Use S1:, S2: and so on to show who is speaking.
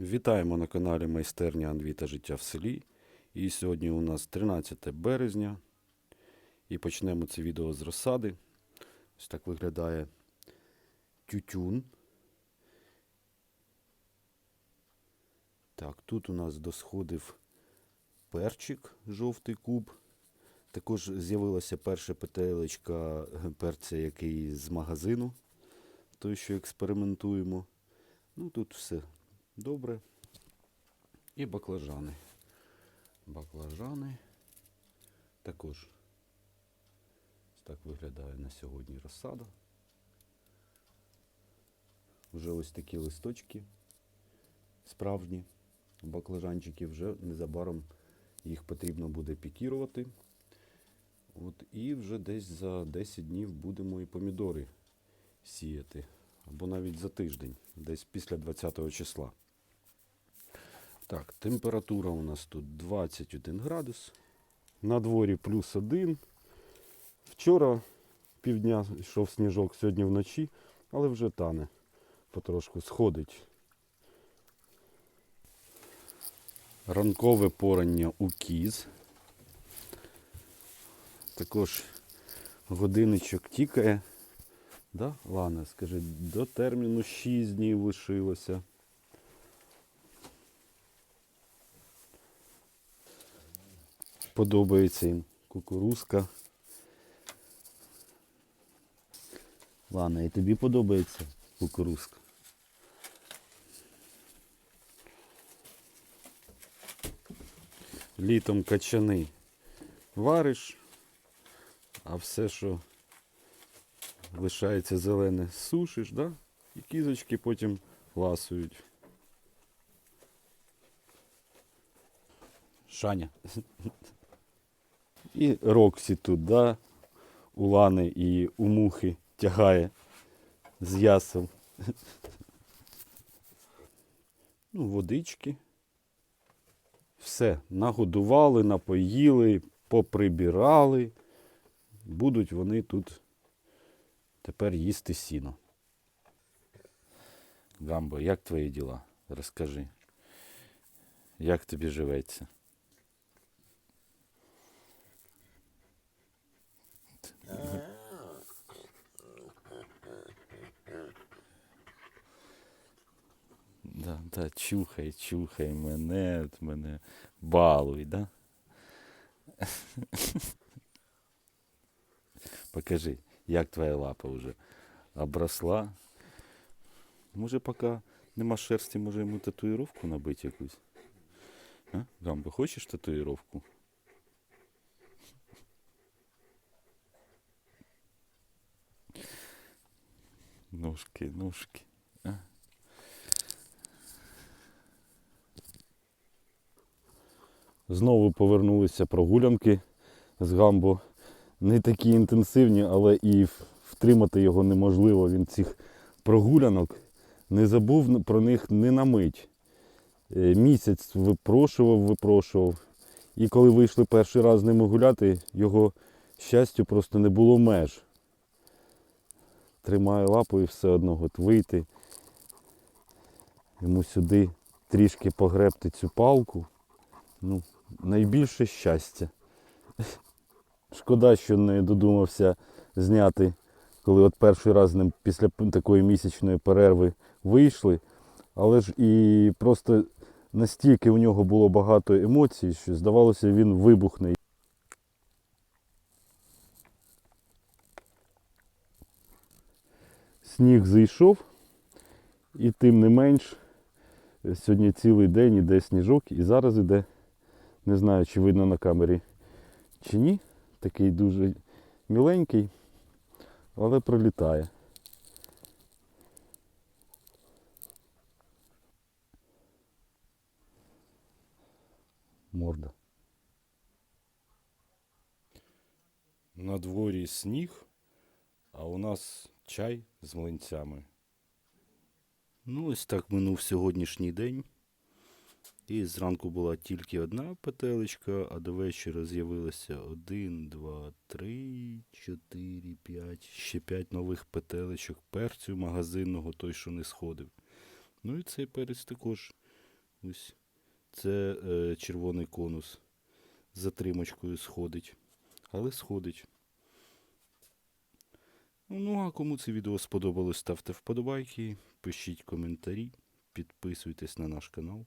S1: Вітаємо на каналі Майстерня Анві та життя в селі. І сьогодні у нас 13 березня. І почнемо це відео з розсади. Ось так виглядає тютюн. Так, тут у нас досходив перчик, жовтий куб. Також з'явилася перша петелечка перця, який з магазину. Той, що експериментуємо. Ну, тут все добре. І баклажани. Баклажани також так виглядає на сьогодні розсада. Вже ось такі листочки справжні. Баклажанчики вже незабаром їх потрібно буде пікірувати. От, і вже десь за 10 днів будемо і помідори сіяти. Або навіть за тиждень, десь після 20 числа. Так, температура у нас тут 21 градус. На дворі плюс 1. Вчора півдня йшов сніжок, сьогодні вночі, але вже тане. Потрошку сходить. Ранкове порання у кіз. Також годинничок тікає. Да, Лана, скажи, до терміну 6 днів лишилося. Подобається їм кукурузка. Лана, і тобі подобається кукурузка? Літом качани вариш, а все, що лишається зелене, сушиш, да? і кізочки потім ласують. Шаня. І Роксі тут, да? у Лани і у мухи тягає з ясел. Ну, водички. Все, нагодували, напоїли, поприбирали. Будуть вони тут тепер їсти сіно. Гамбо, як твої діла? Розкажи. Як тобі живеться? Да, чухай, чухай мене, мене балуй, да? Покажи, як твоя лапа вже обросла. Може, поки нема шерсті, може йому татуїровку набити якусь? А? Гамбо, хочеш татуїровку? Ножки, ножки. А? Знову повернулися прогулянки з Гамбо. Не такі інтенсивні, але і втримати його неможливо. Він цих прогулянок не забув про них ні на мить. Е, Місяць випрошував, випрошував. І коли вийшли перший раз з ними гуляти, його щастю просто не було меж. Тримає лапу і все одно от вийти. Йому сюди трішки погребти цю палку. Ну, найбільше щастя. Шкода, що не додумався зняти, коли от перший раз ним після такої місячної перерви вийшли. Але ж і просто настільки у нього було багато емоцій, що здавалося, він вибухне. Сніг зійшов, і тим не менш, сьогодні цілий день іде сніжок, і зараз іде, не знаю, чи видно на камері, чи ні. Такий дуже міленький, але пролітає. Морда. На дворі сніг, а у нас чай з млинцями. Ну, ось так минув сьогоднішній день. І зранку була тільки одна петелечка, а до вечора з'явилося один, два, три, чотири, п'ять, ще п'ять нових петелечок перцю магазинного, той, що не сходив. Ну і цей перець також Ось це е, червоний конус з затримочкою сходить. Але сходить. Ну, а кому це відео сподобалось, ставте вподобайки, пишіть коментарі, підписуйтесь на наш канал.